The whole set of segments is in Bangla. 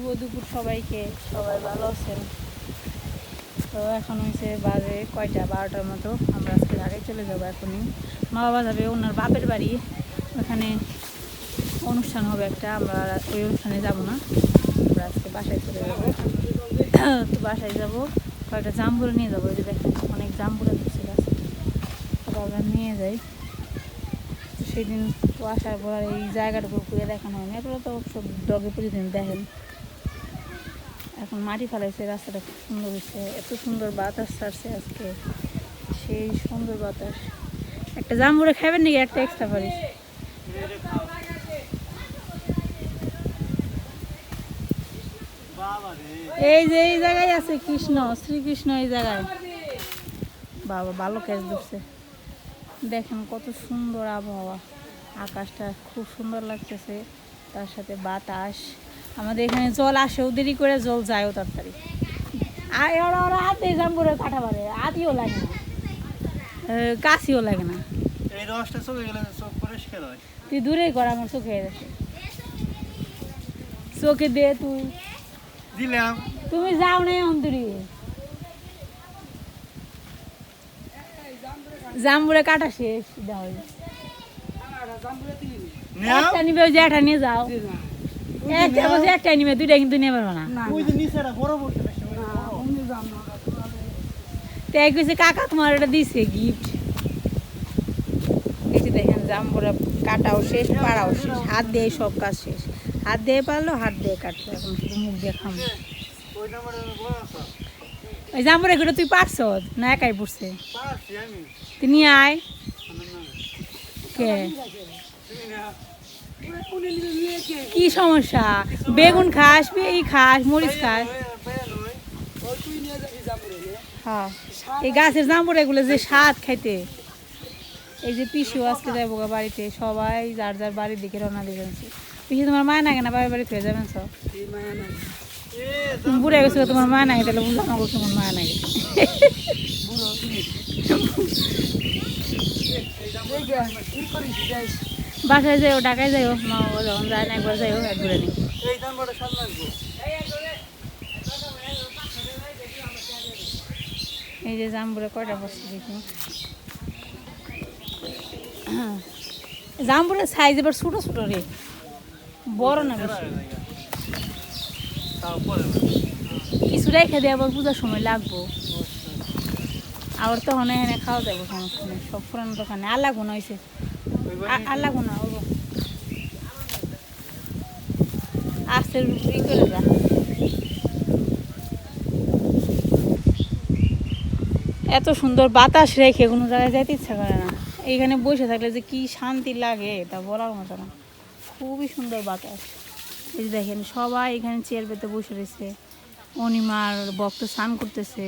শুভ দুপুর সবাইকে। সবাই ভালো আছেন? তো এখন হয়েছে বাজে কয়টা? বারোটার মতো। আমরা আজকে আগে চলে যাব এখনই। মা বাবা যাবে, ওনার বাপের বাড়ি। ওখানে অনুষ্ঠান হবে একটা। আমরা ওই অনুষ্ঠানে যাব না। আমরা আজকে বাসায় চলে যাব। তো বাসায় যাব। কয়েকটা জাম্বুরা নিয়ে যাব। এই যে দেখেন, অনেক জাম্বুরা দিচ্ছে গাছে। আমরা নিয়ে যাই। সেদিন তো আসার পর এই জায়গাটুকু ঘুরে দেখানো হয়নি। এগুলো তো সব ডগে প্রতিদিন দেখেন। এখন মাটি ফেলাইছে, রাস্তাটা খুব সুন্দর হয়েছে এত সুন্দর বাতাস ছাড়ছে আজকে, সেই সুন্দর বাতাস। একটা জাম্বুরা খাবেন নাকি? একটা এক্সট্রা পারিস। এই যে, এই জায়গায় আছে কৃষ্ণ, শ্রীকৃষ্ণ এই জায়গায়। বাবা, ভালো ক্যাচ ধরছে। দেখেন কত সুন্দর আবহাওয়া। আকাশটা খুব সুন্দর লাগতেছে, তার সাথে বাতাস। আমাদের এখানে জল আসেও দেরি করে জল যায়ও তাড়াতাড়ি। আর ওরা ওরা হাতে জাম্বুরে কাটা পারে হাতিও লাগে না। লাগে না। এই রসটা চলে গেলে চোখ পরিষ্কার হয়। তুই দূরে কর আমার চোখে দেখে চোখে দে তুই। দিলাম। তুমি যাও না অন্তরি। জাম্বুরে কাটা শেষ দাও নিবে একটা নিয়ে যাও। একটা বসে একটা নিবে দুইটা কিন্তু নিয়ে পারব না। তাই কইছে কাকা তোমার এটা দিছে গিফট এই যে দেখেন জাম্বুরা কাটাও শেষ পাড়াও শেষ হাত দিয়ে সব কাজ শেষ। হাত দিয়ে পারল হাত দিয়ে কাটলো এখন শুধু মুখ দিয়ে খাম ওই নাম্বারে বড় জাম্বুরা করে তুই পারছ না একাই পড়ছে? তুই নিয়ে আয়। কে? কি সমস্যা? বেগুন খাস, এই খাস, মরিচ খাস। হ্যাঁ। এই গাছের জাম্বুর এগুলো যে স্বাদ খাইতে। এই যে পিসু আজকে যাব বাড়িতে, সবাই যার যার বাড়ির দিকে রওনা দিয়ে যাচ্ছে। পিসি, তোমার মায় না কেন বাবার বাড়ি ফিরে যাবেন সব? বুড়ে গেছো তোমার মায় নাই তাহলে বুঝলাম না তোমার মায় নাই বাসায় যাইও, ঢাকায় যাইও। মা বাবা যখন যায় না, একবার যাইও, এক ঘুরে এই যে জাম্বুরে কয়টা বসছে দেখি। জাম্বুরের সাইজ এবার ছোটো ছোটো রে। বড় না বেশি? কিছু রেখে দিয়ে আবার পূজার সময় লাগবো। আবার তখন এখানে খাওয়া যাব সমস্যা নেই সব পুরানো দোকানে। আর লাগবো না হয়েছে এত সুন্দর বাতাস রেখে কোনো জায়গায় যাইতে ইচ্ছা করে না। এইখানে বসে থাকলে যে কি শান্তি লাগে তা বলার মতো না। খুবই সুন্দর বাতাস। এই যে দেখেন, সবাই এখানে চেয়ার পেতে বসে রয়েছে। অনিমার ভক্ত স্নান করতেছে।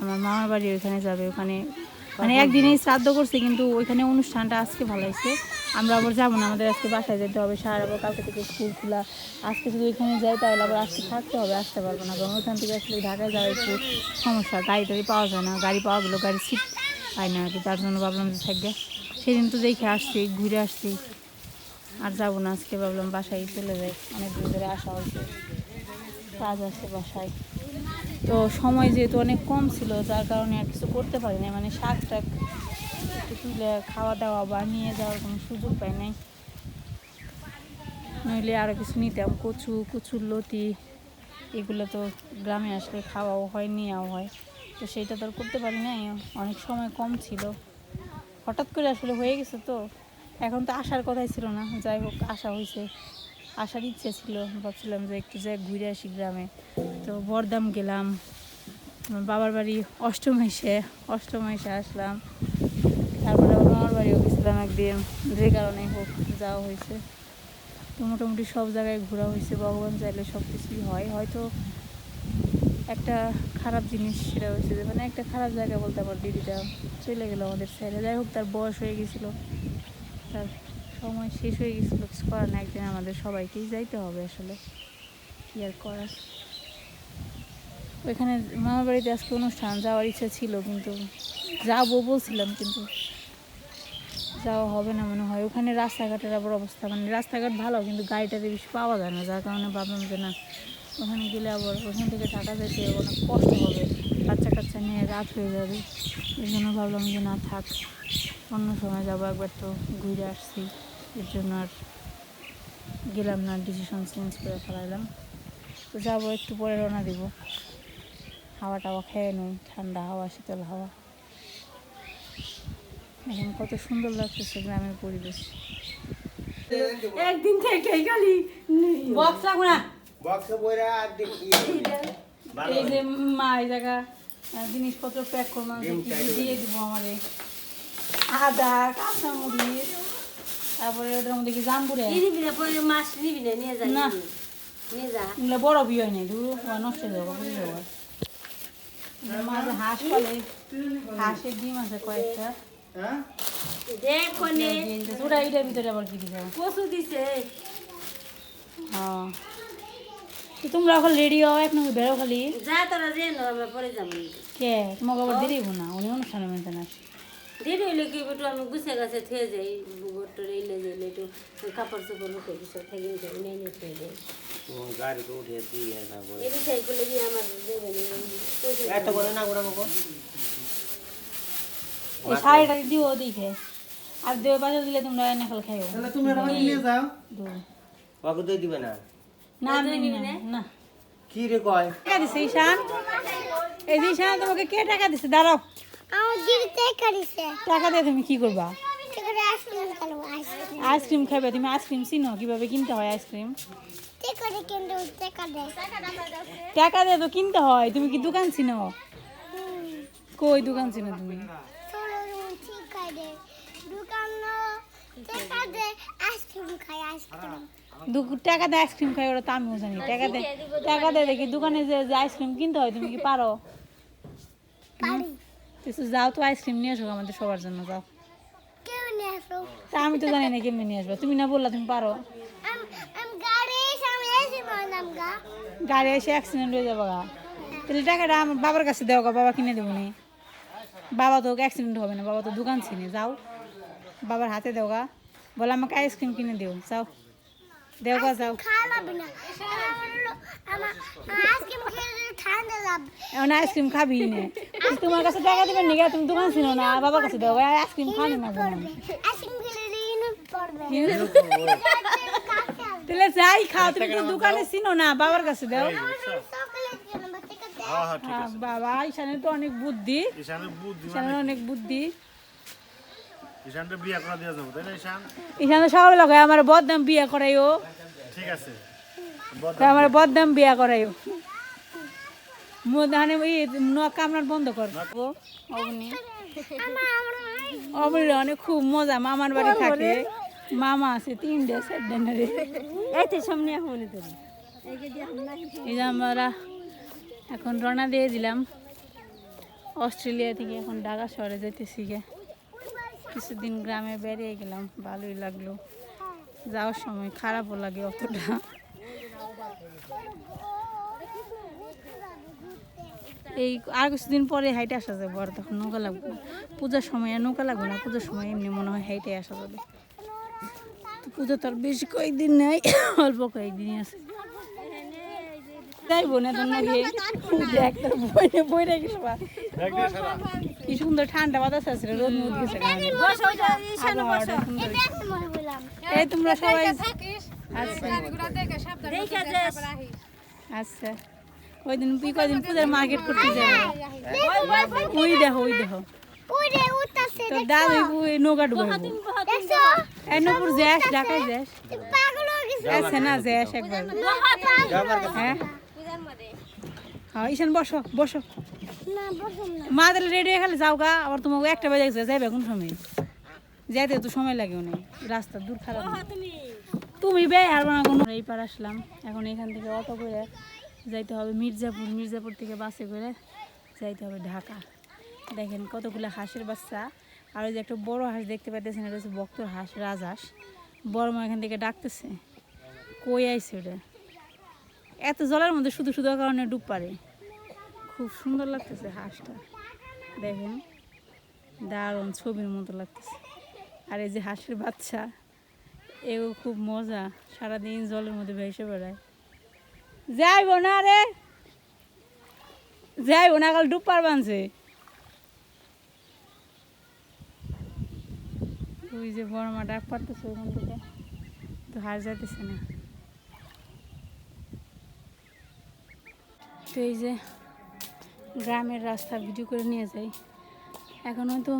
আমার মামার বাড়ি ওইখানে যাবে, ওখানে মানে একদিনেই শ্রাদ্ধ করছে কিন্তু ওইখানে অনুষ্ঠানটা আজকে ভালো হয়েছে। আমরা আবার যাব না আমাদের আজকে বাসায় যেতে হবে সারা আবার কালকে থেকে স্কুল খোলা। আজকে যদি ওইখানে যাই তাহলে আবার আজকে থাকতে হবে আসতে পারব না। কারণ ওইখান থেকে আসলে ঢাকায় যাওয়া একটু সমস্যা গাড়ি টাড়ি পাওয়া যায় না গাড়ি পাওয়া গেলেও গাড়ি সিট পাই না আর কি তার জন্য ভাবলাম যে থাকবে সেদিন তো দেখে আসছি ঘুরে আসছি। আর যাব না আজকে ভাবলাম বাসায় চলে যাই অনেক দিন ধরে আসা হয়েছে। কাজ আছে বাসায়। তো সময় যেহেতু অনেক কম ছিল, যার কারণে আর কিছু করতে পারি না মানে শাক টাক তুলে খাওয়া দাওয়া বা নিয়ে যাওয়ার কোনো সুযোগ পাই নাই। নইলে আরও কিছু নিতাম, কচু, কচুর লতি, এগুলো তো গ্রামে আসলে খাওয়াও হয়, নেওয়াও হয়। তো সেইটা তো আর করতে পারি নাই। অনেক সময় কম ছিল। হঠাৎ করে আসলে হয়ে গেছে তো। এখন তো আসার কথাই ছিল না। যাই হোক আসা হয়েছে আসার ইচ্ছে ছিল। ভাবছিলাম যে একটু যাই ঘুরে আসি গ্রামে। তো বরদাম গেলাম। বাবার বাড়ি অষ্টম এসে অষ্টম এসে আসলাম। তারপরে মামার বাড়িও গেছিলাম একদিন। যে কারণে হোক যাওয়া হয়েছে। তো মোটামুটি সব জায়গায় ঘোরা হয়েছে। ভগবান চাইলে সব কিছুই হয়। হয়তো একটা খারাপ জিনিস সেটা হয়েছে যে মানে একটা খারাপ জায়গা বলতে আমার দিদিটা চলে গেলো আমাদের সাইডে যাই হোক, তার বয়স হয়ে গেছিল। তার সময় শেষ হয়ে গেছিল, কিছু করার না একদিন আমাদের সবাইকেই যাইতে হবে আসলে। কি আর করার? ওইখানে মামার বাড়িতে আজকে অনুষ্ঠান, যাওয়ার ইচ্ছা ছিল, কিন্তু যাব বলছিলাম, কিন্তু যাওয়া হবে না মনে হয়। ওখানে রাস্তাঘাটের আবার অবস্থা মানে রাস্তাঘাট ভালো, কিন্তু গাড়িটাতে বেশি পাওয়া যায় না, যার কারণে ভাবলাম যে না, ওখানে গেলে আবার ওখান থেকে ঢাকা যেতে অনেক কষ্ট হবে, বাচ্চা কাচ্চা নিয়ে রাত হয়ে যাবে। এই জন্য ভাবলাম যে না, থাক, অন্য সময় যাব, একবার তো ঘুরে আসছি। এর জন্য আর গেলাম না ডিসিশন চেঞ্জ করে ফেলাইলাম। তো যাব একটু পরে রওনা দিব। হাওয়া টাওয়া খেয়ে নই ঠান্ডা হাওয়া শীতল হাওয়া। এখন কত সুন্দর লাগতেছে গ্রামের পরিবেশ। একদিন থেকে খালি বক্স রাখো না। বক্স বইরা আর ইয়ে এই যে মা এই জায়গা জিনিসপত্র প্যাক করব দিয়ে দিব। আমারে। আদা কাঁচামরিচ তারপরে ওটার মধ্যে কি জাম্বুরে? নিবি না পরে মাছ নিবি না নিয়ে যা না। নিয়ে যা। এগুলো বড় বিয়ে হয় নাই দু নষ্ট হয়ে যাব বুঝে যাব মাঝে হাঁস পালে হাঁসের ডিম আছে কয়েকটা। দেখ দিতেছে। ওটা এটার ভিতরে আবার কি দিছে কচু দিছে। হ্যাঁ। তো তোমরা এখন রেডি হও এক নম্বর বেরো খালি। যা তোরা যে আমরা পরে যাব। কে? তোমাকে আবার দেরি না উনি অনুষ্ঠানে মেনতেন আসে। দেরি হইলে কি একটু আমি গুছে গাছে যাই গোটর এলে যাইলে একটু কাপড় চোপড় থেকে নিয়ে যাই। গাড়ি তো উঠে দিয়ে তারপরে এই বিষয় করলে আমার এত করে না করে। আমাকে এই শাড়িটা দিও দেখে। আর দেবে বাজার দিলে তোমরা এনে খাল খাইও। তাহলে তুমি এটা নিয়ে যাও। ওকে দিয়ে দিবে না? না না না? কি রে কয়? টাকা দিছে ঈশান? এই ঈশান তোমাকে কে টাকা দিছে? দাঁড়াও। টাকা দিয়ে তুমি কি করবা? আইসক্রিম খাব তুমি আইসক্রিম চিনো কীভাবে কিনতে হয় আইসক্রিম? টাকা দিয়ে তো কিনতে হয় তুমি কি দোকান চিনো? কই দোকান চিনো তুমি? টাকা দেয় আইসক্রিম খাই আইসক্রিম। দু- টাকা দিয়ে আইসক্রিম খাই ওরা তো আমিও জানি। টাকা দিয়ে টাকা দিয়ে দেখি দোকানে যে আইসক্রিম কিনতে হয় তুমি কি পারো? পারি। কিছু যাও তো আইসক্রিম নিয়ে আসো আমাদের সবার জন্য যাও। তা আমি তো জানি না কেমনি নিয়ে আসবে। তুমি না বললা তুমি পারো। গাড়ি এসে অ্যাক্সিডেন্ট হয়ে যাব গা। তাহলে টাকাটা আমার বাবার কাছে দেও গা বাবা কিনে দেবো নি। বাবা তো অ্যাক্সিডেন্ট হবে না বাবা তো দোকান চিনে যাও। বাবার হাতে দেও গা। বলে আমাকে আইসক্রিম কিনে দিও যাও। দেও গা যাও এখন আইসক্রিম খাবি না। তোমার কাছে টাকা দেবেন নিগা তুমি দোকান ছিল না বাবার কাছে দেও আইসক্রিম খানি না তাহলে যাই খাও তুমি তো দোকানে চিনো না বাবার কাছে দাও। বাচ্চা আহ, বাবা ঈশানের তো অনেক বুদ্ধি। ঈশানের বুদ্ধি ঈশানের অনেক বুদ্ধি। ঈশানটা বিয়ে করা দিয়ে যাব তাই না ঈশান? ঈশান তো সবাই আমার বদনাম বিয়া করাইও। ঠিক আছে। তো আমার বদনাম বিয়া করাইও। ওই নখ কামড়ার বন্ধ কর। অবনি অবনি অনেক খুব মজা মামার বাড়ি থাকে। মামা আছে তিনটে চারটে নারে এই সামনে এখন তোর এই যে আমরা এখন রওনা দিয়ে দিলাম। অস্ট্রেলিয়া থেকে এখন ঢাকা শহরে যেতেছি গে কিছুদিন গ্রামে বেরিয়ে গেলাম, ভালোই লাগল। যাওয়ার সময় খারাপও লাগে অতটা। এই আর কিছুদিন পরে হাইটে আসা যাবে, আর তখন নৌকা লাগবে পূজার সময় আর নৌকা লাগবে না, পূজার সময় এমনি মনে হয় হাইটে আসা যাবে। তো পুজো তো আর বেশি কয়েকদিন নেই, অল্প কয়েকদিনই আছে। যাইবো না তো নাকি একটা বইরে বইরে গেছে বা কি সুন্দর ঠান্ডা বাতাস আছে রে, রোদ মুদ গেছে। এই তোমরা সবাই আচ্ছা। দেখে যাস। আচ্ছা। তুই কয়দিন পূজার মার্কেট করতে যাবে? ওই দেখো ওই দেখো তোর দাদু ওই নৌকা এই নপুর জ্যাস ঢাকায় গেছে। আছে না জ্যাস একবার। হ্যাঁ? হ্যাঁ ঈশান বসো বসো। মা তাহলে রেডি হয়ে খালি যাও গা আবার তোমাকে একটা বাজে গেছে যাইবে কোন সময়? যাইতে তো সময় লাগে অনেক রাস্তা দূর খারাপ। তুমি। বে আর না কোনো এই পার আসলাম এখন এখান থেকে অটো করে যাইতে হবে মির্জাপুর মির্জাপুর থেকে বাসে করে যাইতে হবে ঢাকা। দেখেন কতগুলো হাঁসের বাচ্চা আর ওই যে একটা বড় হাঁস দেখতে পাইতেছেন এটা হচ্ছে বক্তর হাঁস রাজহাঁস। বড় মা এখান থেকে ডাকতেছে কই আইছে ওটা? এত জলের মধ্যে শুধু শুধু কারণে ডুব পারে। খুব সুন্দর লাগতেছে হাঁসটা। দেখেন, দারুণ ছবির মতো লাগতেছে। আর এই যে হাঁসের বাচ্চা, এও খুব মজা, সারাদিন জলের মধ্যে ভেসে বেড়ায়। যাইব না রে! যাইব না, কাল ডুব পার বানছে। ওই যে বড় মা ডাক পারতেছে ওখান থেকে। তো হার যাইতেছে না। তো এই যে গ্রামের রাস্তা ভিডিও করে নিয়ে যাই। এখনও তো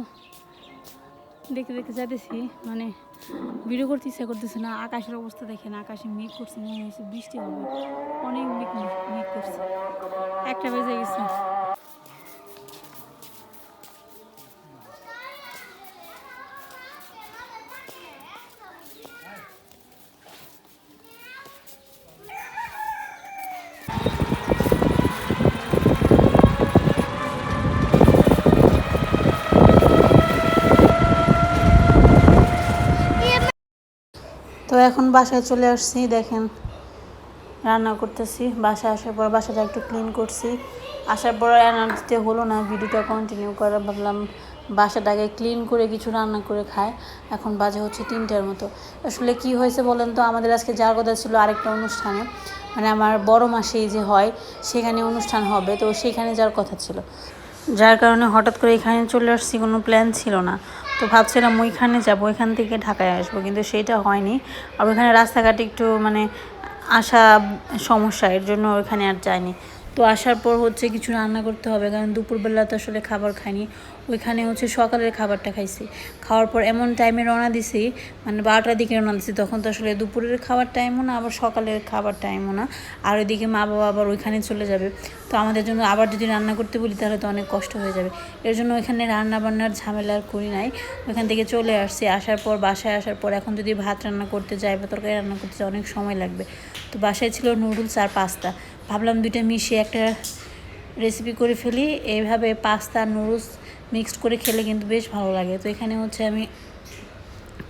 দেখে দেখে যাইতেছি মানে ভিডিও করতে ইচ্ছা করতেছে না, আকাশের অবস্থা দেখেন, আকাশে মেঘ করছে, মনে হয়েছে বৃষ্টি হবে। অনেক মেঘ মেঘ করছে। একটা বেজে গেছে। এখন বাসায় চলে আসছি, দেখেন। রান্না করতেছি, বাসায় আসার পর বাসাটা একটু ক্লিন করছি। আসার পর রান্না দিতে হলো না, ভিডিওটা কন্টিনিউ করা ভাবলাম বাসাটাকে ক্লিন করে কিছু রান্না করে খায় এখন বাজে হচ্ছে তিনটার মতো। আসলে কি হয়েছে বলেন তো, আমাদের আজকে যাওয়ার কথা ছিল আরেকটা অনুষ্ঠানে মানে আমার বড় মাসেই যে হয়, সেখানে অনুষ্ঠান হবে, তো সেখানে যাওয়ার কথা ছিল। যার কারণে হঠাৎ করে এখানে চলে আসছি, কোনো প্ল্যান ছিল না। তো ভাবছিলাম ওইখানে যাব, ওইখান থেকে ঢাকায় আসব, কিন্তু সেটা হয়নি। আর ওইখানে রাস্তাঘাটে একটু মানে আসা সমস্যা, এর জন্য ওইখানে আর যায়নি তো আসার পর হচ্ছে কিছু রান্না করতে হবে, কারণ দুপুরবেলা তো আসলে খাবার খাইনি। ওইখানে হচ্ছে সকালের খাবারটা খাইছি। খাওয়ার পর এমন টাইমে রওনা দিছি মানে বারোটার দিকে রওনা দিছি, তখন তো আসলে দুপুরের খাবার টাইমও না, আবার সকালের খাবার টাইমও না। আর ওইদিকে মা বাবা আবার ওইখানে চলে যাবে। তো আমাদের জন্য আবার যদি রান্না করতে বলি, তাহলে তো অনেক কষ্ট হয়ে যাবে। এর জন্য ওইখানে রান্না বান্নার ঝামেলা করি নাই। ওইখান থেকে চলে আসছি। আসার পর, বাসায় আসার পর এখন যদি ভাত রান্না করতে যাই বা তরকারি রান্না করতে যাই, অনেক সময় লাগবে। তো বাসায় ছিল নুডলস আর পাস্তা। ভাবলাম দুইটা মিশিয়ে একটা রেসিপি করে ফেলি। এইভাবে পাস্তা নুডলস মিক্সড করে খেলে কিন্তু বেশ ভালো লাগে। তো এখানে হচ্ছে আমি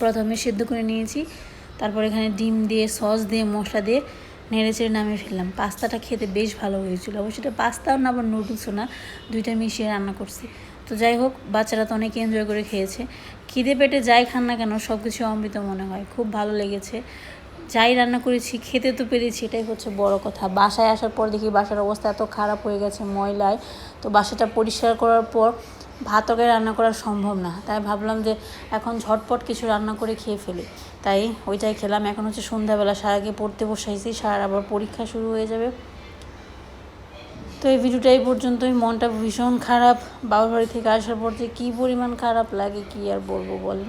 প্রথমে সেদ্ধ করে নিয়েছি। তারপর এখানে ডিম দিয়ে, সস দিয়ে, মশলা দিয়ে নেড়ে চেড়ে নামিয়ে ফেললাম। পাস্তাটা খেতে বেশ ভালো হয়েছিল। অবশ্যই এটা পাস্তাও না, আবার নুডলসও না। দুইটা মিশিয়ে রান্না করছি। তো যাই হোক, বাচ্চারা তো অনেক এনজয় করে খেয়েছে। খিদে পেটে যাই খান না কেন সব কিছু অমৃত মনে হয়। খুব ভালো লেগেছে। যাই রান্না করেছি, খেতে তো পেরেছি, এটাই হচ্ছে বড় কথা। বাসায় আসার পর দেখি বাসার অবস্থা এত খারাপ হয়ে গেছে ময়লায়, তো বাসাটা পরিষ্কার করার পর ভাত তরকারি রান্না করা সম্ভব না। তাই ভাবলাম যে এখন ঝটপট কিছু রান্না করে খেয়ে ফেলি। তাই ওইটাই খেলাম। এখন হচ্ছে সন্ধ্যাবেলা, সারাকে পড়তে বসাইছি, সার আবার পরীক্ষা শুরু হয়ে যাবে। তো এই ভিডিওটা এই পর্যন্তই। মনটা ভীষণ খারাপ। বাবার বাড়ি থেকে আসার পর যে কী পরিমাণ খারাপ লাগে, কি আর বলব বলেন?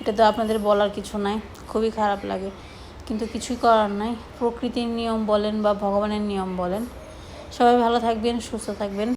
এটা তো আপনাদের বলার কিছু নাই। খুবই খারাপ লাগে। কিন্তু কিছুই করার নাই। প্রকৃতির নিয়ম বলেন বা ভগবানের নিয়ম বলেন। সবাই ভালো থাকবেন, সুস্থ থাকবেন।